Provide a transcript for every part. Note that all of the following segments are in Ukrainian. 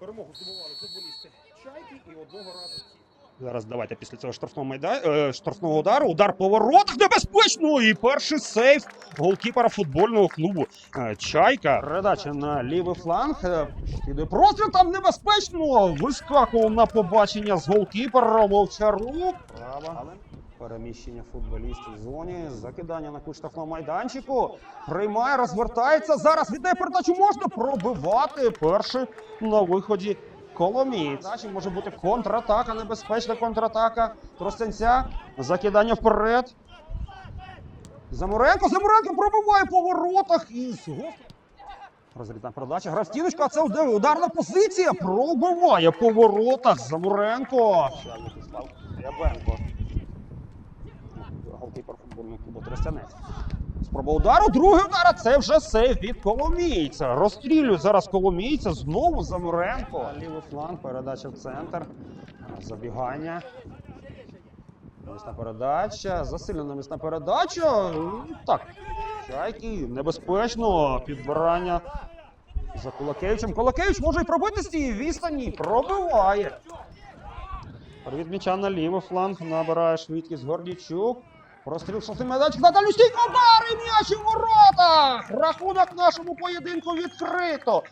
Перемогу здобували футболісти Чайки і одного разу. Зараз давайте після цього штрафного майда... е, штрафного удару. Удар по воротах небезпечно. І перший сейф голкіпера футбольного клубу е, Чайка. Передача на лівий фланг. Е, Іде простріл там небезпечно. Вискакував на побачення з голкіпера Вовчарук. Права. Переміщення футболістів в зоні. Закидання на кут штрафного майданчику. Приймає, розвертається. Зараз віддає передачу. Можна пробивати. Перший на виході Коломієць. Може бути контратака, небезпечна контратака. Тростянця. Закидання вперед. Замуренко. Замуренко пробиває по воротах і. Розрізна передача. Гра в стіночку, а це удар- ударна позиція. Пробиває по воротах. Замуренко. Рябенко. Голкіпер футбольного клубу Тростянець. Спроба удару, другий удар, це вже сейв від Коломійця. Розстрілюють зараз Коломійця, знову Замуренко. Лівий фланг, передача в центр. Забігання. Місна передача, засилена місна передача. Ну, Так, чайки, небезпечно. Підбирання за Кулакевичем. Кулакевич може і пробити з цієї відстані. Пробиває. Привід м'яча на лівий фланг, набирає швидкість Гордійчук. Простріл шостий майданчик, Наталю стійко удар і м'яч у воротах! Рахунок нашому поєдинку відкрито.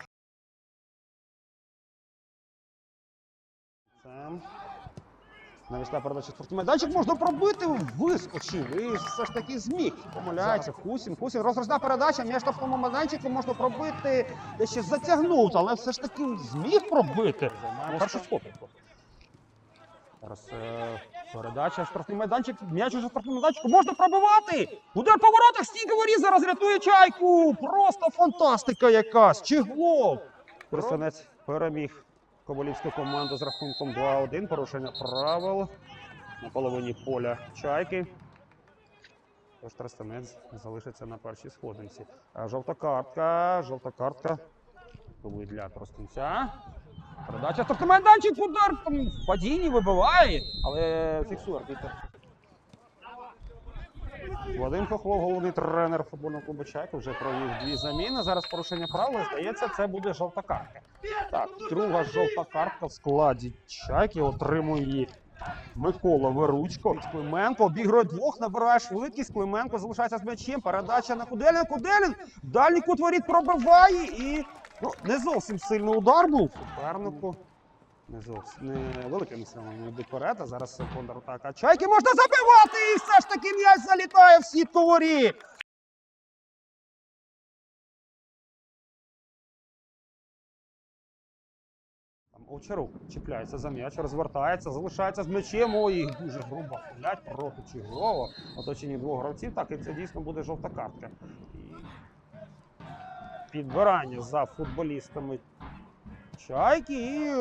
Навісна передача спортивний майданчик можна пробити, вискочив і все ж таки зміг. Помиляється Хусін. Хусін розрізна передача, м'яч на майданчику можна пробити, де ще затягнув, але все ж таки зміг пробити. Першу схопку. Зараз е, передача, штрафний майданчик, м'яч уже в штрафному майданчику, можна пробивати! Удар по воротах, стійка воріза розрятує чайку! Просто фантастика якась! Чиглов! Тростянець переміг Ковалівську команду з рахунком 2-1, порушення правил на половині поля чайки. Тож Тростянець залишиться на першій сходинці. Жовта картка, жовта картка. Були для Тростянця. Передача тобто майданчик удар в падінні вибиває, але фіксує арбітр. Вадим Хохлов, головний тренер футбольного клубу Чайка, вже провів дві заміни. Зараз порушення правил. Здається, це буде жовта картка. Так, друга жовта картка в складі Чайки. Отримує її Микола Веручко. Клименко обігрує двох, набирає швидкість. Клименко залишається з м'ячем. Передача на Куделін. Куделін. Дальній кут воріт пробиває і ну, не зовсім сильний удар був. Супернику. Не зовсім не великими силами йдуть вперед, а зараз контратака. Чайки можна забивати! І все ж таки м'яч залітає в сітку воріт. Овчарук чіпляється за м'яч, розвертається, залишається з м'ячем. Ой, дуже грубо стрілять проти Чигрова. Оточені двох гравців. Так, і це дійсно буде жовта картка. Підбирання за футболістами Чайки і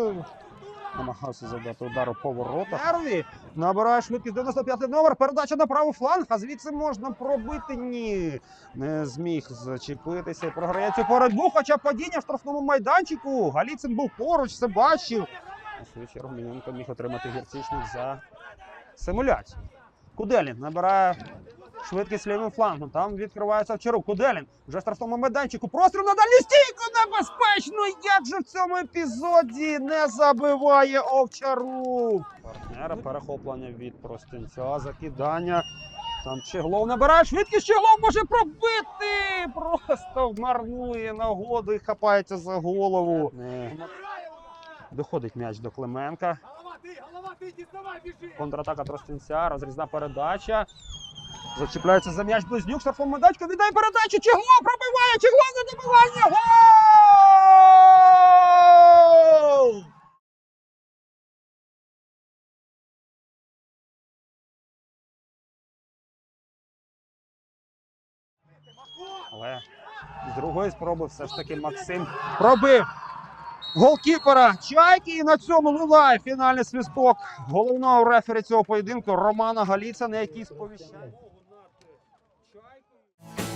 намагався завдати удару по воротах. Нерві набирає швидкість 95-й номер. Передача на правий фланг. А звідси можна пробити. Ні. Не зміг зачепитися. і Програє цю боротьбу. Хоча падіння в штрафному майданчику. Галіцин був поруч, все бачив. У свою чергу Міненко міг отримати гірцичник за симуляцію. Куделін набирає швидкість лівим флангом. Там відкривається Овчарук. Куделін вже в штрафному майданчику. Простріл на дальню стійку небезпечно. Як же в цьому епізоді не забиває Овчарук? Партнера перехоплення від простинця. Закидання. Там Чеглов набирає швидкість. Чеглов може пробити. Просто марнує нагоду і хапається за голову. Не. Доходить м'яч до Клименка. Контратака Тростянця, розрізна передача. Зачіпляється за м'яч близнюк, штрафом медачка, віддає передачу. Чегло пробиває, Чегло на добивання. Гол! Але з другої спроби все ж таки Максим пробив голкіпера Чайки. І на цьому лунає фінальний свисток головного рефері цього поєдинку Романа Галіця, на який сповіщає. try food.